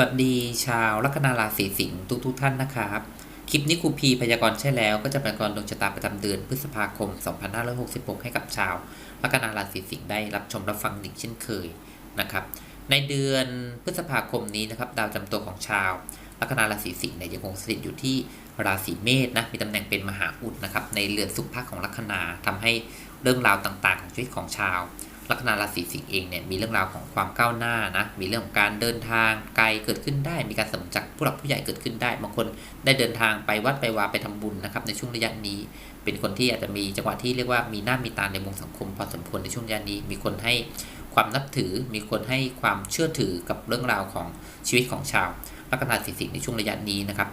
วัสดีชาวลัคนาราศีสิงห์ทุกทุกท่านนะครับ คลิปนี้ครูพีพยากรณ์ใช่แล้วก็จะพยากรณ์ดวงชะตาประจำเดือนพฤษภาคม 2566 ให้กับชาวลัคนาราศีสิงห์ได้รับชมรับฟังอีกเช่นเคยนะครับ ในเดือนพฤษภาคมนี้นะครับดาวจำตัวของชาวลัคนาราศีสิงห์เนี่ยยังคงสถิตอยู่ที่ราศีเมษนะมีตำแหน่งเป็นมหาอุดนะครับในเรือนสุภาคของลัคนาทำให้เรื่องราวต่างๆ ของชีวิตของชาว ลัคนาราศีสิงห์เองเนี่ยมีเรื่องราวของความก้าวหน้านะมีเรื่องของการเดินทางไกลเกิดขึ้นได้ มีการสนับสนุนจากผู้หลักผู้ใหญ่เกิดขึ้นได้บางคนได้เดินทางไปวัดไปวาไปทำบุญนะครับในช่วงระยะนี้ เป็นคนที่อาจจะมีจังหวะที่เรียกว่ามีหน้ามีตาในวงสังคมพอสมควรในช่วงระยะนี้ มีคนให้ความนับถือ มีคนให้ความเชื่อถือกับเรื่องราวของชีวิตของชาวลัคนาราศีสิงห์ในช่วงระยะนี้นะครับ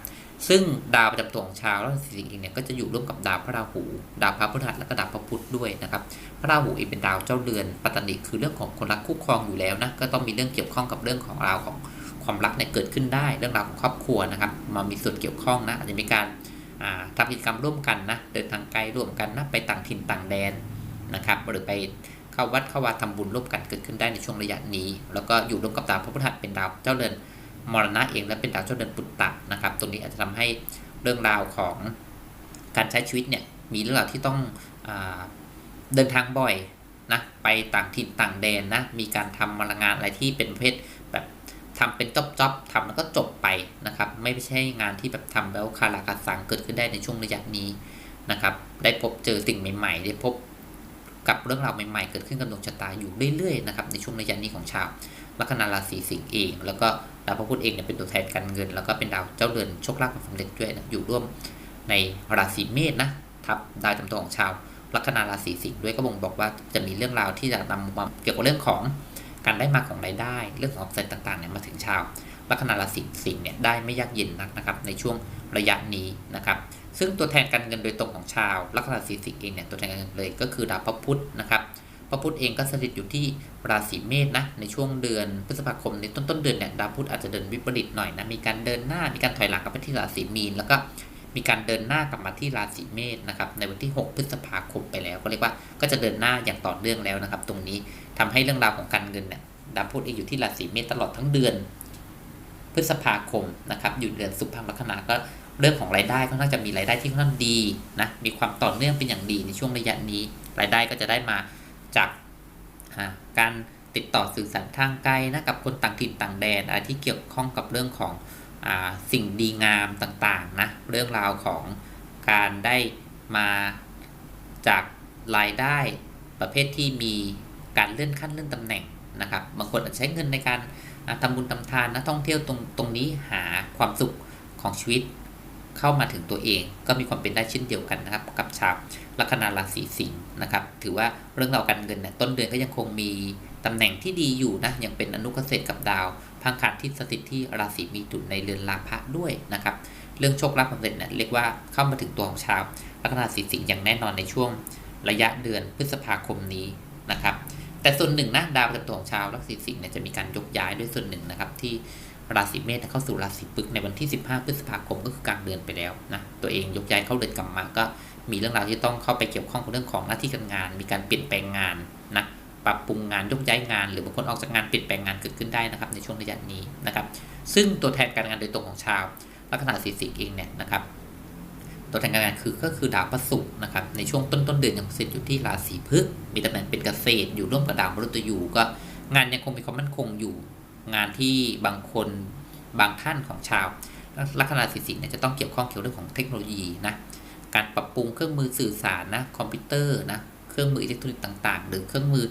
ซึ่งดาวประจำตัวของชาวราศีสิงห์เองเนี่ยก็จะอยู่ร่วมกับดาวพระราหู ดาวพระพฤหัสและก็ดาวพระพุธด้วยนะครับ พระราหูเองเป็นดาวเจ้าเรือนปัตตนิคือเรื่องของคนรักคู่ครองอยู่แล้วนะ ก็ต้องมีเรื่องเกี่ยวข้องกับเรื่องของราวของความรักเนี่ยเกิดขึ้นได้ เรื่องราวของครอบครัวนะครับ มามีส่วนเกี่ยวข้องนะอาจจะมีการทำกิจกรรมร่วมกันนะ เดินทางไกลร่วมกันนะไปต่างถิ่นต่างแดนนะครับ หรือไปเข้าวัดเข้าวาทำบุญร่วมกันเกิดขึ้นได้ในช่วงระยะนี้ แล้วก็อยู่ร่วมกับดาวพระพฤหัสเป็นดาวเจ้าเรือน มรณะเองและเป็นดาวเจ้าเรือนปุตตะนะครับ ตรงนี้อาจจะทำให้เรื่องราวของการใช้ชีวิตเนี่ยมีเรื่องราวที่ต้องอเดินทางบ่อยนะไปต่างถิ่นต่างแดนนะมีการทำมรงานอะไรที่เป็นประเภทแบบทำเป็นจอบจอบทำแล้วก็จบไปนะครับ ไม่ใช่งานที่แบบทำแล้วคาราคาสังเกิดขึ้นได้ในช่วงระยะนี้นะครับ ได้พบเจอสิ่งใหม่ ๆ ได้พบ กับเรื่องราวใหม่ๆ เกิดขึ้นกับดวงชะตาอยู่เรื่อยๆนะครับในช่วงระยะนี้ของชาวลัคนาราศีสิงห์เอง แล้วก็ดาวพระพุธเองเนี่ยเป็นตัวแทนการเงิน แล้วก็เป็นดาวเจ้าเรือนโชคลาภความสำเร็จด้วยนะอยู่ร่วมในราศีเมษนะทับดาวจำตัวของชาวลัคนาราศีสิงห์ด้วยก็บ่งบอกว่าจะมีเรื่องราวที่จะนำมาเกี่ยวกับเรื่องของการได้มาของรายได้ เรื่องของออฟเซ็ตต่างๆเนี่ยมาถึงชาวลัคนาราศีสิงห์เนี่ยได้ไม่ยากเย็นนักนะครับในช่วงระยะนี้นะครับ ซึ่งตัวแทนการเงินโดยตรงของชาวลัคนาศีสิงห์เองเนี่ยตัวแทนการเงินเลยก็คือดาวพระพุธนะครับพระพุธเองก็สถิตอยู่ที่ราศีเมษนะในช่วงเดือนพฤษภาคมในต้นต้นเดือนเนี่ยดาวพุธอาจจะเดินวิปริตหน่อยนะมีการเดินหน้ามีการถอยหลังกลับไปที่ราศีมีน แล้วก็มีการเดินหน้ากลับมาที่ราศีเมษนะครับในวันที่ 6 พฤษภาคมไปแล้ว ก็เรียกว่าก็จะเดินหน้าอย่างต่อเนื่องแล้วนะครับ ตรงนี้ทำให้เรื่องราวของการเงินเนี่ยดาวพุธเองอยู่ที่ราศีเมษตลอดทั้งเดือนพฤษภาคมนะครับอยู่เดือนสุภาพลัคนาก็ เรื่องของรายได้ก็น่าจะมีรายได้ที่ค่อนข้างดีนะมีความต่อเนื่องเป็นอย่างดีในช่วงระยะนี้ รายได้ก็จะได้มาจากการติดต่อสื่อสารทางไกลนะกับคนต่างถิ่นต่างแดนอะไรที่เกี่ยวข้องกับเรื่องของอสิ่งดีงามต่างๆนะเรื่องราวของการได้มาจากรายได้ประเภทที่มีการเลื่อนขั้นเลื่อนตำแหน่งนะครับบางคนอาจใช้เงินในการอ่าทำบุญทำทานนะท่องเที่ยวตรงตรงนี้หาความสุขของชีวิต เข้ามาถึงตัวเองก็มีความเป็นได้เช่นเดียวกันนะครับ กับชาวลัคนาราศีสิงห์นะครับ ถือว่าเรื่องราวการเงินเนี่ยต้นเดือนก็ยังคงมีตำแหน่งที่ดีอยู่นะยังเป็นอนุเกษตรกับดาวพังคารที่สถิตที่ราศีมีถุนในเรือนลาภะด้วยนะครับ เรื่องโชคลาภสำเร็จเนี่ยเรียกว่าเข้ามาถึงตัวของชาวลัคนาราศีสิงห์อย่างแน่นอนในช่วงระยะเดือนพฤษภาคมนี้นะครับ แต่ส่วนหนึ่งนะดาวประจำตัวของชาวลัคนาราศีสิงห์เนี่ยจะมีการยกย้ายด้วยส่วนหนึ่งนะครับที่ ราศีเมษเข้าสู่ราศีพฤษในวันที่ 15 พฤษภาคมก็คือกลางเดือนไปแล้วนะตัวเองยกย้ายเข้าเรือนกรรมมาก็มีเรื่องราวที่ต้องเข้าไปเกี่ยวข้องกับเรื่องของหน้าที่การงาน มีการเปลี่ยนแปลงงานนะปรับปรุงงานยกย้ายงาน หรือบางคนออกจากงานเปลี่ยนแปลงงานเกิดขึ้นได้นะครับในช่วงระยะนี้นะครับ ซึ่งตัวแทนการงานโดยตรงของชาวลัคนาราศีสิงห์เองเนี่ยนะครับ ตัวแทนการงานคือก็คือดาวพระศุกร์นะครับในช่วงต้นต้นเดือนยังสถิตอยู่ที่ราศีพฤษมีตำแหน่งเป็นเกษตรอยู่ร่วมกับดาวมฤตยูก็งานยังคงมีความมั่นคงอยู่ งานที่บางคนบางท่านของชาวลัคนาศีสิงห์เนี่ยจะต้องเกี่ยวข้องเกี่ยวเรื่องของเทคโนโลยีนะการปรับปรุงเครื่องมือสื่อสารนะคอมพิวเตอร์นะเครื่องมืออิเล็กทรอนิกส์ต่าง ๆ หรือเครื่องมือ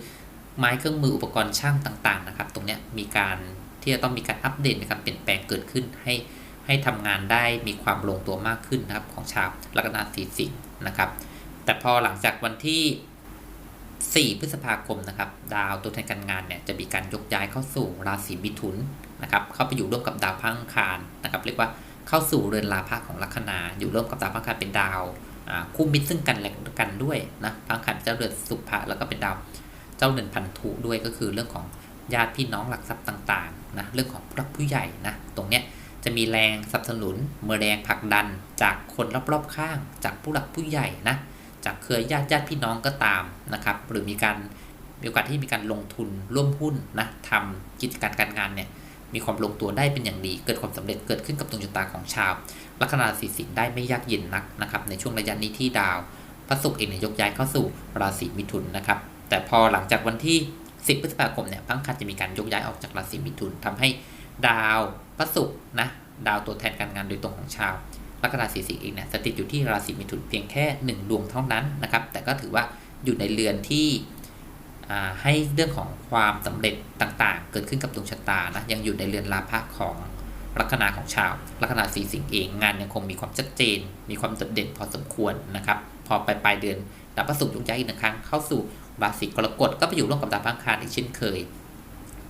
ไม้เครื่องมืออุปกรณ์ช่างต่างๆนะครับ ตรงเนี้ยมีการที่จะต้องมีการอัปเดตมีการเปลี่ยนแปลงเกิดขึ้นให้ให้ทำงานได้มีความลงตัวมากขึ้นนะครับของชาวลัคนาราศีสิงห์นะครับ แต่พอหลังจากวันที่ 4 พฤษภาคมนะครับ ดาวตัวแทนการงานเนี่ยจะมีการยกย้ายเข้าสู่ราศีมิถุนนะครับเข้าไปอยู่ร่วมกับดาวพังคารนะครับเรียกว่าเข้าสู่เรือนลาภะของลัคนาอยู่ร่วมกับดาวพังคารเป็นดาวคู่มิตรซึ่งกันและกันด้วยนะพังคารเจ้าเรือนสุภะแล้วก็เป็นดาวเจ้าเรือนพันธุด้วยก็คือเรื่องของญาติพี่น้องหลักทรัพย์ต่างๆนะเรื่องของผู้หลักผู้ใหญ่นะตรงเนี้ยจะมีแรงสนับสนุนเมื่อแรงผลักดันจากคนรอบๆข้างจากผู้หลักผู้ใหญ่นะ จากเครือญาติญาติพี่น้องก็ตามนะครับ หรือมีการมีโอกาสที่มีการลงทุนร่วมหุ้นนะทำกิจการการงานเนี่ยมีความลงตัวได้เป็นอย่างดี เกิดความสำเร็จเกิดขึ้นกับดวงชะตาของชาวลัคนาราศีสิงห์ได้ไม่ยากเย็นนักนะครับในช่วงระยะนี้ที่ดาวพระศุกร์เองเนี่ยยกย้ายเข้าสู่ราศีมิถุนนะครับ แต่พอหลังจากวันที่ 10 พฤษภาคมเนี่ยพังคันจะมีการยกย้ายออกจากราศีมิถุนทำให้ดาวพระศุกร์นะดาวตัวแทนการงานโดยตรงของชาว ลัคนาราศีสิงห์เองเนี่ยสถิตอยู่ที่ราศีมิถุนเพียงแค่ 1 ดวงเท่านั้นนะครับ แต่ก็ถือว่าอยู่ในเรือนที่ให้เรื่องของความสำเร็จต่างๆ เกิดขึ้นกับดวงชะตานะยังอยู่ในเรือนลาภะของลัคนาของชาวลัคนาสีสิงห์เองงานยังคงมีความชัดเจน มีความโดดเด่นพอสมควรนะครับ พอไปปลายเดือนดาวพระศุกร์ยกย้ายอีกหนึ่งครั้งเข้าสู่ราศีกรกฎก็ไปอยู่ร่วมกับดาวพังคารอีกเช่นเคย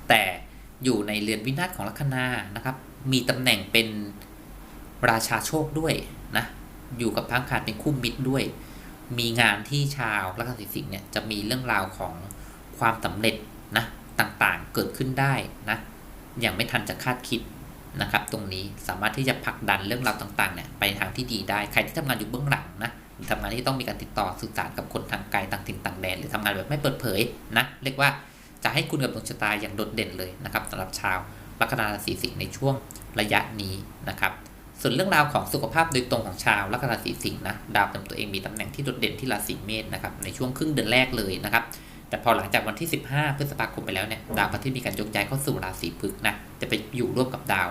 แต่อยู่ในเรือนวินาศของลัคนานะครับ มีตำแหน่งเป็น ราชาโชคด้วยนะอยู่กับพังคารเป็นคู่มิตรด้วย มีงานที่ชาวลัคนาสีสิงห์เนี่ยจะมีเรื่องราวของความสำเร็จนะต่างๆเกิดขึ้นได้นะอย่างไม่ทันจะคาดคิดนะครับ ตรงนี้สามารถที่จะผลักดันเรื่องราวต่างๆเนี่ยไปทางที่ดีได้ใครที่ทำงานอยู่เบื้องหลังนะทำงานที่ต้องมีการติดต่อสื่อสารกับคนทางไกลต่างถิ่นต่างแดนหรือทำงานแบบไม่เปิดเผยนะเรียกว่าจะให้คุณกับดวงชะตาอย่างโดดเด่นเลยนะครับสำหรับชาวลัคนาราศีสิงห์ในช่วงระยะนี้นะครับ ส่วนเรื่องราวของสุขภาพโดยตรงของชาวลัคนาราศีสิงห์นะดาวประจำตัวเองมีตำแหน่งที่โดดเด่นที่ราศีเมษนะครับในช่วงครึ่งเดือนแรกเลยนะครับแต่พอหลังจากวันที่ 15 พฤษภาคมไปแล้วเนี่ยดาวพระอาทิตย์มีการยกย้ายเข้าสู่ราศีพฤกษ์นะจะไปอยู่ร่วมกับดาว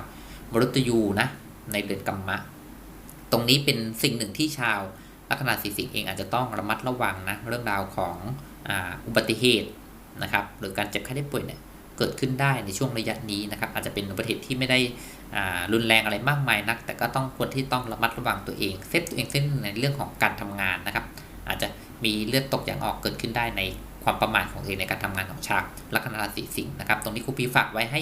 มฤตยูนะในเดือนกัมมะ ตรงนี้เป็นสิ่งหนึ่งที่ชาวลัคนาสีสิงห์เองอาจจะต้องระมัดระวังนะเรื่องราวของออุบัติเหตุนะครับหรือการเจ็บไข้ได้ป่วยเนี่ย เกิดขึ้นได้ในช่วงระยะนี้นะครับ อาจจะเป็นอุบัติเหตุที่ไม่ได้รุนแรงอะไรมากมายนัก แต่ก็ต้องควรที่ต้องระมัดระวังตัวเองเซฟตัวเองเส้นในเรื่องของการทำงานนะครับ อาจจะมีเลือดตกอย่างออกเกิดขึ้นได้ในความประมาทของตัวเองในการทำงานของชาวลัคนาราศีสิงห์นะครับ ตรงนี้ครูพีฝากไว้ให้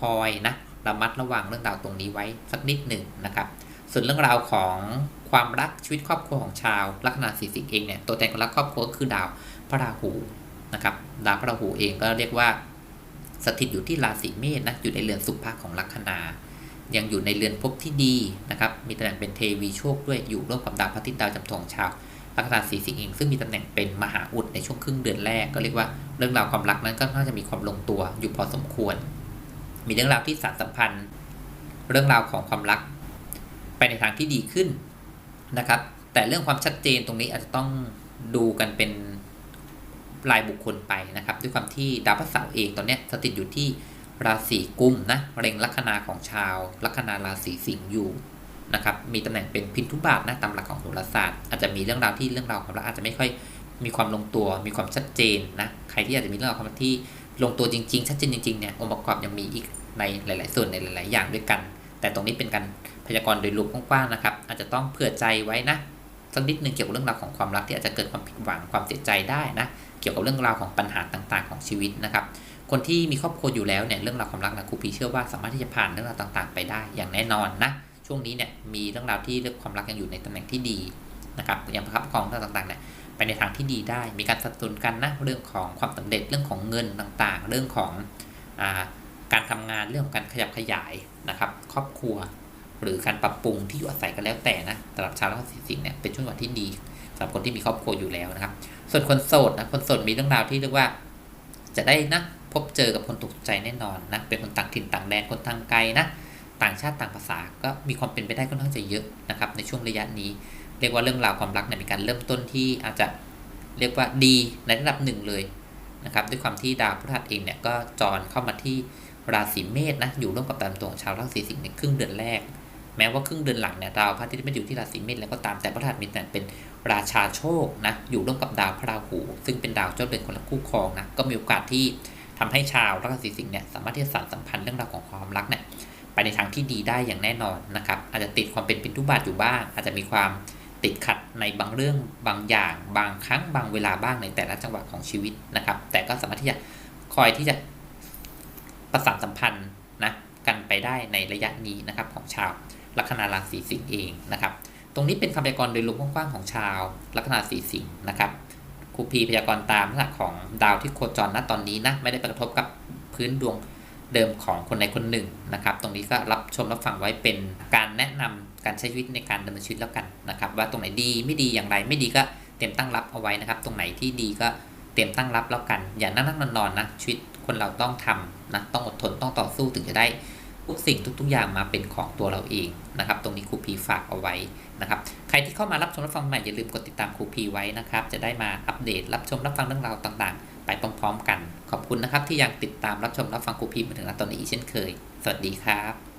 คอยนะระมัดระวังเรื่องราวตรงนี้ไว้สักนิดหนึ่งนะครับ ส่วนเรื่องราวของความรักชีวิตครอบครัวของชาวลัคนาสีสิงเองเนี่ยตัวแทนของรักครอบครัวคือดาวพระราหูนะครับดาวพระราหูเองก็เรียกว่า สถิตอยู่ที่ราศีเมษนะอยู่ในเรือนสุภาของลัคนา ยังอยู่ในเรือนภพที่ดีนะครับมีตำแหน่งเป็นเทวีโชคด้วยอยู่ร่วมกับดาวพระทิตดาวจำทองชาวลัคนาสีสิงห์เองซึ่งมีตำแหน่งเป็นมหาอุดในช่วงครึ่งเดือนแรกก็เรียกว่าเรื่องราวความรักนั้นก็น่าจะมีความลงตัวอยู่พอสมควร มีเรื่องราวที่สารสัมพันธ์ เรื่องราวของความรัก ไปในทางที่ดีขึ้นนะครับ แต่เรื่องความชัดเจนตรงนี้อาจจะต้องดูกันเป็น รายบุคคลไปนะครับ ด้วยความที่ดาวพฤหัสาร์เองตอนนี้สถิตอยู่ที่ราศีกุมนะเร็งลัคนาของชาวลัคนาราศีสิงห์อยู่นะครับมีตำแหน่งเป็นพินทุบาทนะตามหลักของโหราศาสตร์อาจจะมีเรื่องราวที่เรื่องราวความรักอาจจะไม่ค่อยมีความลงตัว มีความชัดเจนนะใครที่อาจจะมีเรื่องราวความรักที่ลงตัวจริงๆ ชัดเจนจริงๆเนี่ยองค์ประกอบยังมีอีกในหลาย ๆ ส่วนในหลาย ๆ อย่างด้วยกัน แต่ตรงนี้เป็นการพยากรณ์โดยรวมกว้างๆนะครับ อาจจะต้องเผื่อใจไว้นะสักนิดหนึ่งเกี่ยวกับเรื่องราวของความรักที่อาจจะเกิดความผิดหวังความเสียใจได้นะ เกี่ยวกับเรื่องราวของปัญหาต่างๆ ของชีวิตนะครับ คนที่มีครอบครัวอยู่แล้วเนี่ยเรื่องราวความรักนะครูพีเชื่อว่าสามารถที่จะผ่านเรื่องราวต่าง ๆ ไปได้อย่างแน่นอนนะช่วงนี้เนี่ยมีเรื่องราวที่เรื่องความรักยังอยู่ในตำแหน่งที่ดีนะครับอย่างประคับประคองเรื่องต่างๆเนี่ยไปในทางที่ดีได้ มีการสัดส่วนกันนะเรื่องของความสำเร็จเรื่องของเงินต่างๆ เรื่องของอการทำงานเรื่องของการขยับขยายนะครับครอบครัว หรือการปรับปรุงที่อยู่อาศัยกันแล้วแต่นะสำหรับชาวราศีสิงห์เนี่ยเป็นช่วงวันที่ดีำหรับคนที่มีครอบครัวอยู่แล้วนะครับ ส่วนคนโสดนะคนโสดมีเรื่องราวที่เรียกว่า จะได้นะพบเจอกับคนถูกใจแน่นอนนะเป็นคนต่างถิ่นต่างแดนคนทางไกลนะต่างชาติต่างภาษาก็มีความเป็นไปได้ค่อนข้างจะเยอะนะครับในช่วงระยะนี้ เรียกว่าเรื่องราวความรักเนี่ยมีการเริ่มต้นที่อาจจะเรียกว่าดีในระดับหนึ่งเลยนะครับด้วยความที่ดาวพฤหัสเองเนี่ยก็จรเข้ามาที่ราศีเมษนะอยู่ร่วมกับตามตัวชาวราศีสิงห์ในครึ่งเดือนแรก แม้ว่าครึ่งเดือนหลังเนี่ยดาวพระอาทิตย์ไม่อยู่ที่ราศีเมษแล้วก็ตามแต่พฤหัสมีแต่เป็นราชาโชคนะอยู่ร่วมกับดาวพระราหู ซึ่งเป็นดาวเจ้าเรือนคนละคู่ครองนะก็มีโอกาสที่ทำให้ชาวราศีสิงห์เนี่ยสามารถที่จะสานสัมพันธ์เรื่องราวของความรักเนี่ยไปในทางที่ดีได้อย่างแน่นอนนะครับอาจจะติดความเป็นปินทุบาทอยู่บ้าง อาจจะมีความติดขัดในบางเรื่องบางอย่าง บางครั้งบางเวลาบ้างในแต่ละจังหวะของชีวิตนะครับ แต่ก็สามารถที่จะคอยที่จะประสานสัมพันธ์นะกันไปได้ในระยะนี้นะครับของชาว ลัคนาราศีสิงห์เองนะครับ ตรงนี้เป็นคำพยากรณ์โดยรวมกว้างๆของชาวลัคนาราศีสิงห์นะครับครูพีพยากรณ์ตามลักษณะของดาวที่โคจรณตอนนี้นะไม่ได้กระทบกับพื้นดวงเดิมของคนใดคนหนึ่งนะครับ ตรงนี้ก็รับชมรับฟังไว้เป็นการแนะนำการใช้ชีวิตในการดำเนินชีวิตแล้วกันนะครับ ว่าตรงไหนดีไม่ดีอย่างไรไม่ดีก็เตรียมตั้งรับเอาไว้นะครับ ตรงไหนที่ดีก็เตรียมตั้งรับแล้วกัน อย่านั่งนั่งนอนนอนนะชีวิตคนเราต้องทำนะต้องอดทนต้องต่อสู้ถึงจะได้ ทุกสิ่งทุกๆอย่างมาเป็นของตัวเราเองนะครับ ตรงนี้ครูพีฝากเอาไว้นะครับ ใครที่เข้ามารับชมรับฟังใหม่อย่าลืมกดติดตามครูพีไว้นะครับ จะได้มาอัปเดตรับชมรับฟังเรื่องราวต่างๆ ไปพร้อมๆ กัน ขอบคุณนะครับที่ยังติดตามรับชมรับฟังครูพีมาถึงณตอนนี้อีกเช่นเคย สวัสดีครับ